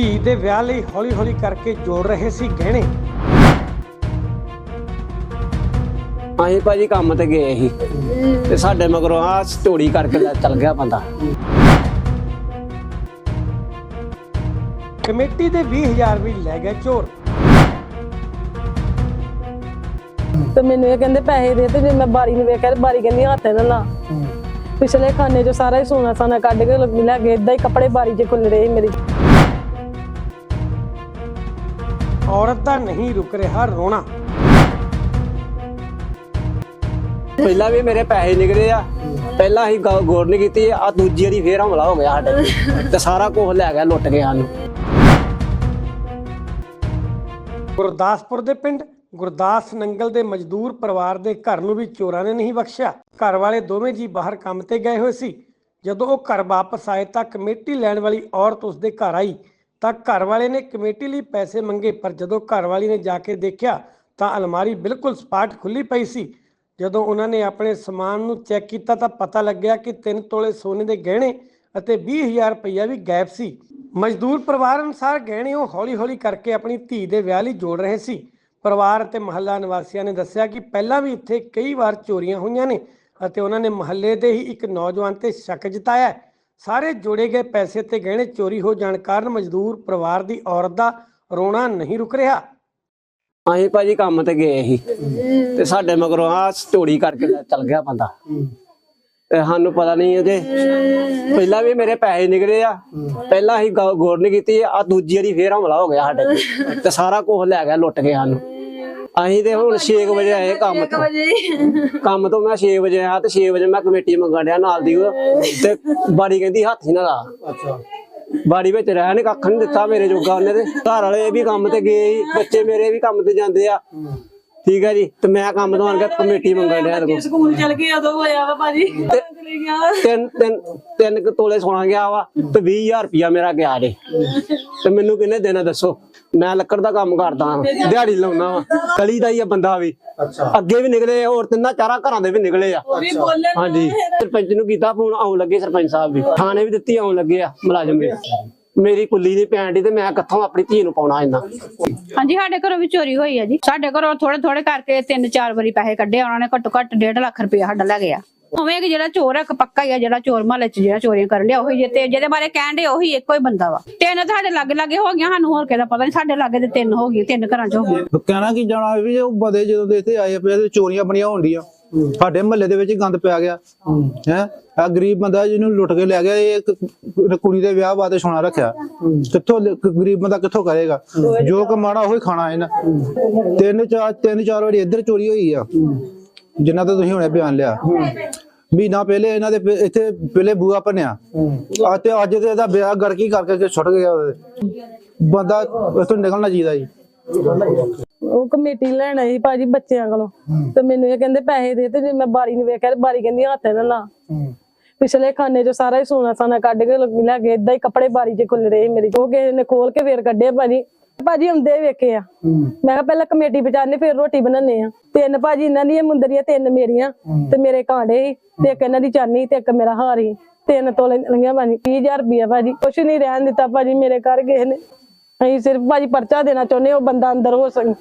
ਧੀ ਦੇ ਵਿਆਹ ਲਈ ਹੌਲੀ-ਹੌਲੀ ਕਰਕੇ ਜੋੜ ਰਹੇ ਸੀ ਗਹਿਣੇ। ਅਸੀਂ ਭਾਜੀ ਕੰਮ ਤੇ ਗਏ ਸੀ ਤੇ ਸਾਡੇ ਮਗਰੋਂ ਆ ਝੋੜੀ ਕਰਕੇ ਲੈ ਚੱਲ ਗਿਆ ਬੰਦਾ। ਕਮੇਟੀ ਦੇ 20000 ਵੀ ਲੈ ਗਏ ਚੋਰ ਤੇ ਮੈਨੂੰ ਇਹ ਕਹਿੰਦੇ ਪੈਸੇ ਦੇ ਤੇ ਜੇ ਮੈਂ ਬਾਰੀ ਨੂੰ ਵੇਖਿਆ ਤੇ ਬਾਰੀ ਕਹਿੰਦੀ ਹੱਥ ਨਾਲ। ਲਾ ਪਿਛਲੇ ਖਾਨੇ ਚੋਂ ਸਾਰਾ ਹੀ ਸੋਨਾ ਸਾਨਾ ਕੱਢ ਕੇ ਲੱਗੀ ਲੈ ਗਏ ਇਦਾਂ ਹੀ ਕੱਪੜੇ ਬਾਰੀ 'ਚ ਖੁੱਲ ਰਹੇ ਸੀ ਮੇਰੀ। ਔਰਤ ਦਾ ਨਹੀਂ ਰੁਕ ਰਿਹਾ ਰੋਣਾ। ਪਹਿਲਾਂ ਵੀ ਮੇਰੇ ਪੈਸੇ ਨਿਕਲੇ ਆ। ਪਹਿਲਾਂ ਗੌ- ਗੌਰ ਨਹੀਂ ਕੀਤੀ ਆ ਦੂਜੀ ਵਾਰੀ ਫੇਰ ਹਮਲਾ ਹੋ ਗਿਆ ਸਾਡੇ ਤੇ। ਤੇ ਸਾਰਾ ਕੁਝ ਲੈ ਗਿਆ ਲੁੱਟ ਗਿਆ ਸਾਨੂੰ। ਗੁਰਦਾਸਪੁਰ ਦੇ ਪਿੰਡ ਗੁਰਦਾਸ ਨੰਗਲ ਦੇ ਮਜ਼ਦੂਰ ਪਰਿਵਾਰ ਦੇ ਘਰ ਨੂੰ ਵੀ ਚੋਰਾਂ ਨੇ ਨਹੀਂ ਬਖਸ਼ਿਆ। ਘਰ ਵਾਲੇ ਦੋਵੇਂ ਜੀ ਬਾਹਰ ਕੰਮ ਤੇ ਗਏ ਹੋਏ ਸੀ। ਜਦੋਂ ਉਹ ਘਰ ਵਾਪਸ ਆਏ ਤਾਂ ਕਮੇਟੀ ਲੈਣ ਵਾਲੀ ਔਰਤ ਉਸ ਦੇ ਘਰ ਆਈ। ਤਾਂ ਘਰ ਵਾਲੇ ਨੇ ਕਮੇਟੀ ਲਈ ਪੈਸੇ ਮੰਗੇ, ਪਰ ਜਦੋਂ ਘਰ ਵਾਲੀ ਨੇ ਜਾ ਕੇ ਦੇਖਿਆ ਤਾਂ ਅਲਮਾਰੀ ਬਿਲਕੁਲ ਸਪਾਟ ਖੁੱਲੀ ਪਈ ਸੀ। ਜਦੋਂ ਉਹਨਾਂ ਨੇ ਆਪਣੇ ਸਮਾਨ ਨੂੰ ਚੈੱਕ ਕੀਤਾ ਤਾਂ ਪਤਾ ਲੱਗਿਆ ਕਿ 3 ਤੋਲੇ ਸੋਨੇ ਦੇ ਗਹਿਣੇ ਅਤੇ 20000 ਰੁਪਈਆ ਵੀ ਗਾਇਬ ਸੀ। ਮਜ਼ਦੂਰ ਪਰਿਵਾਰ ਅਨੁਸਾਰ ਗਹਿਣੇ ਉਹ ਹੌਲੀ-ਹੌਲੀ ਕਰਕੇ ਆਪਣੀ ਧੀ ਦੇ ਵਿਆਹ ਲਈ ਜੋੜ ਰਹੇ ਸੀ। ਪਰਿਵਾਰ ਅਤੇ ਮਹੱਲਾ ਨਿਵਾਸੀਆਂ ਨੇ ਦੱਸਿਆ ਕਿ ਪਹਿਲਾਂ ਵੀ ਇੱਥੇ ਕਈ ਵਾਰ ਚੋਰੀਆਂ ਹੋਈਆਂ ਨੇ ਅਤੇ ਉਹਨਾਂ ਨੇ ਮਹੱਲੇ ਦੇ ਹੀ ਇੱਕ ਨੌਜਵਾਨ ਤੇ ਸ਼ੱਕ ਜਤਾਇਆ ਸਾਰੇ ਜੋੜੇ ਗਏ ਪੈਸੇ ਤੇ ਗਹਿਣੇ ਚੋਰੀ ਹੋ ਜਾਣ ਕਾਰਨ ਮਜ਼ਦੂਰ ਪਰਿਵਾਰ ਦੀ ਔਰਤ ਦਾ ਰੋਣਾ ਨਹੀਂ ਰੁਕ ਰਿਹਾ। ਅਸੀਂ ਭਾਜੀ ਕੰਮ ਤੇ ਗਏ ਸੀ ਤੇ ਸਾਡੇ ਮਗਰੋਂ ਆ ਝੋੜੀ ਕਰਕੇ ਚੱਲ ਗਿਆ ਬੰਦਾ। ਤੇ ਸਾਨੂੰ ਪਤਾ ਨਹੀਂ ਉਹਦੇ ਪਹਿਲਾਂ ਵੀ ਮੇਰੇ ਪੈਸੇ ਨਿਕਲੇ ਆ। ਪਹਿਲਾਂ ਅਸੀਂ ਗੌ- ਗੌਰ ਨਹੀਂ ਕੀਤੀ ਆ ਦੂਜੀ ਵਾਰੀ ਫੇਰ ਹਮਲਾ ਹੋ ਗਿਆ ਸਾਡੇ ਤੇ। ਸਾਰਾ ਕੁਝ ਲੈ ਗਿਆ, ਲੁੱਟ ਗਿਆ ਸਾਨੂੰ। ਅਸੀਂ ਤੇ ਹੁਣ 6 ਵਜੇ ਆਏ ਕੰਮ ਤੋਂ। ਕੰਮ ਤੋਂ ਮੈਂ 6 ਵਜੇ ਆਇਆ ਤੇ 6 ਵਜੇ ਮੈਂ ਕਮੇਟੀ ਮੰਗਣ ਡਿਆ ਨਾਲ ਦੀ। ਉਹ ਤੇ ਬਾੜੀ ਕਹਿੰਦੀ ਹੱਥ ਹੀ ਨਾ ਲਾ। ਅੱਛਾ। ਬਾੜੀ ਵਿੱਚ ਰਹਿ ਨੇ ਕੱਖ ਨਹੀਂ ਦਿੱਤਾ ਮੇਰੇ ਜੋਗਾ ਉਹਨੇ ਤੇ। ਘਰ ਵਾਲੇ ਵੀ ਕੰਮ ਤੇ ਗਏ ਸੀ ਬੱਚੇ ਮੇਰੇ ਵੀ ਕੰਮ ਤੇ ਜਾਂਦੇ ਆ। ਠੀਕ ਹੈ ਜੀ ਤੇ ਮੈਂ ਕੰਮ ਤੋਂ ਆਣ ਕੇ ਕਮੇਟੀ ਮੰਗਣ ਡਿਆ ਦੇਖੋ ਸਕੂਲ ਚਲ ਗਏ ਉਦੋਂ ਹੋਇਆ ਵਾ ਭਾਜੀ। ਚਲੇ ਗਿਆ। ਤਿੰਨ ਤਿੰਨ ਤਿੰਨ ਕੁ ਤੋਲੇ ਸੋਨਾ ਗਿਆ ਵਾ ਤੇ 20000 ਰੁਪਇਆ ਮੇਰਾ ਗਿਆ ਜੇ। ਤੇ ਮੈਨੂੰ ਕਿੰਨੇ ਦੇਣਾ ਦੱਸੋ? ਮੈਂ ਲੱਕੜ ਦਾ ਕੰਮ ਕਰਦਾ ਹਾਂ ਦਿਹਾੜੀ ਲਾਉਣਾ ਵਾ। ਕਲੀ ਦਾ ਹੀ ਆ ਬੰਦਾ ਵੀ। ਅੱਗੇ ਵੀ ਨਿਕਲੇ ਹੋਰ ਤਿੰਨਾਂ ਚਾਰਾਂ ਘਰਾਂ ਦੇ ਵੀ ਨਿਕਲੇ ਆ। ਹਾਂਜੀ। ਸਰਪੰਚ ਨੂੰ ਕੀਤਾ ਫੋਨ ਆਉਣ ਲੱਗੇ ਸਰਪੰਚ ਸਾਹਿਬ ਵੀ। ਥਾਣੇ ਵੀ ਦਿੱਤੀ ਆਉਣ ਲੱਗੇ ਆ ਮੁਲਾਜ਼ਮ ਵੀ। ਮੇਰੀ ਕੁੱਲੀ ਦੀ ਤੇ ਮੈਂ ਕਿੱਥੋਂ ਆਪਣੀ ਧੀ ਨੂੰ ਪਾਉਣਾ ਇੰਨਾ? ਹਾਂਜੀ ਸਾਡੇ ਘਰੋਂ ਵੀ ਚੋਰੀ ਹੋਈ ਹੈ ਜੀ। ਸਾਡੇ ਘਰੋਂ ਥੋੜੇ ਥੋੜੇ ਕਰਕੇ ਤਿੰਨ ਚਾਰ ਵਾਰੀ ਪੈਸੇ ਕੱਢੇ ਉਹਨਾਂ ਨੇ ਘੱਟੋ ਘੱਟ 1.5 ਲੱਖ ਰੁਪਏ ਸਾਡਾ ਲੈ ਗਿਆ। ਉਵੇਂ ਕਿ ਜਿਹੜਾ ਚੋਰ ਹੈ ਇੱਕ ਪੱਕਾ ਹੀ ਆ ਜਿਹੜਾ ਚੋਰ ਮਹੱਲੇ 'ਚ ਜਿਹੜਾ ਚੋਰੀਆਂ ਕਰਨ ਲਿਆ ਉਹੀ ਜੇ ਤੇ ਜਿਹਦੇ ਬਾਰੇ ਕਹਿਣ ਦੇ ਉਹੀ ਇੱਕੋ ਹੀ ਬੰਦਾ ਵਾ। ਤਿੰਨ ਸਾਡੇ ਲਾਗੇ ਲਾਗੇ ਹੋ ਗਈਆਂ ਸਾਨੂੰ ਹੋਰ ਕਿਹਦਾ ਪਤਾ ਨਹੀਂ ਸਾਡੇ ਲਾਗੇ ਤੇ ਤਿੰਨ ਹੋ ਗਈਆਂ ਤਿੰਨ ਘਰਾਂ 'ਚ ਹੋ ਗਈਆਂ। ਕਹਿਣਾ ਕੀ ਜਾਣਾ ਵੀ ਉਹ ਬੰਦੇ ਜਦੋਂ ਦੇ ਇੱਥੇ ਆਏ ਪਏ ਤੇ ਚੋਰੀਆਂ ਬਣੀਆਂ ਹੁੰਦੀਆਂ। ਸਾਡੇ ਮਹੱਲੇ ਦੇ ਵਿੱਚ ਗੰਦ ਪਿਆ ਗਿਆ। ਹੈ? ਆ ਗਰੀਬ ਬੰਦਾ ਜਿਹਨੂੰ ਲੁੱਟ ਕੇ ਲੈ ਗਿਆ, ਇਹ ਕੁੜੀ ਦੇ ਵਿਆਹ ਵਾਸਤੇ ਸੋਨਾ ਰੱਖਿਆ। ਕਿੱਥੋਂ ਗਰੀਬ ਬੰਦਾ ਕਿੱਥੋਂ ਕਰੇਗਾ? ਜੋ ਕਮਾਣਾ ਉਹੀ ਖਾਣਾ ਇਹਨਾਂ। ਤਿੰਨ ਚਾਰ ਤਿੰਨ ਚਾਰ ਵਾਰੀ ਇੱਧਰ ਚੋਰੀ ਹੋਈ ਆ। ਜਿਨ੍ਹਾਂ ਦਾ ਤੁਸੀਂ ਹੁਣੇ ਬਿਆਨ ਲਿਆ। ਮਹੀਨਾ ਪਹਿਲੇ ਇਹਨਾਂ ਦੇ ਪ- ਇੱਥੇ ਪਹਿਲੇ ਬੂਆ ਭੰਨਿਆ। ਆ ਤੇ ਅੱਜ ਤੇ ਇਹਦਾ ਵਿਆਹ ਗੜਕੀ ਕਰਕੇ ਛੁੱਟ ਗਿਆ ਬੰਦਾ ਇਥੋਂ ਨਿਕਲਣਾ ਚਾਹੀਦਾ ਜੀ। ਉਹ ਕਮੇਟੀ ਲੈਣ ਆਈ ਭਾਜੀ ਬੱਚਿਆਂ ਕੋਲੋਂ। ਤੇ ਮੈਨੂੰ ਇਹ ਕਹਿੰਦੇ ਪੈਸੇ ਦੇ ਤੇ ਜੇ ਮੈਂ ਬਾਰੀ ਨੂੰ ਵੇਖਿਆ ਤੇ ਬਾਰੀ ਕਹਿੰਦੀ ਹੱਥ ਨਾਲ। ਲਾ ਪਿਛਲੇ ਖਾਨੇ ਚੋਂ ਸਾਰਾ ਹੀ ਸੋਨਾ ਸਾਨਾ ਕੱਢ ਕੇ ਲੱਗੀ ਲੈ ਗਏ ਇਦਾਂ ਹੀ ਕੱਪੜੇ ਬਾਰੀ 'ਚ ਖੁੱਲ ਰਹੇ ਮੇਰੀ ਉਹ ਕਿਸੇ ਨੇ ਖੋਲ ਕੇ ਫੇਰ ਕੱਢੇ ਭਾਜੀ। ਭਾਜੀ ਹੁੰਦੇ ਵੇਖੇ ਆ। ਮੈਂ ਕਿਹਾ ਪਹਿਲਾਂ ਕਮੇਟੀ ਬਚਾਣੇ ਫਿਰ ਰੋਟੀ ਬਣਾਉਣੇ ਆ। ਤਿੰਨ ਭਾਜੀ ਇਹਨਾਂ ਦੀਆਂ ਮੁੰਦਰੀਆਂ ਤਿੰਨ ਮੇਰੀਆਂ ਤੇ ਮੇਰੇ ਕਾਂਡੇ ਸੀ ਤੇ ਇੱਕ ਇਹਨਾਂ ਦੀ ਚਾਨੀ ਤੇ ਇੱਕ ਮੇਰਾ ਹਾਰ ਸੀ। ਤਿੰਨ ਤੋਲੇ ਲੰਗੀਆਂ ਭਾਜੀ 20000 ਰੁਪਇਆ ਭਾਜੀ। ਕੁਛ ਨਹੀਂ ਰਹਿਣ ਦਿੱਤਾ ਭਾਜੀ ਮੇਰੇ ਘਰ ਗਏ ਨੇ। ਅਸੀਂ ਸਿਰਫ ਭਾਜੀ ਪਰਚਾ ਦੇਣਾ ਚਾਹੁੰਦੇ ਉਹ ਬੰਦਾ ਅੰਦਰ ਹੋ ਸਕੇ।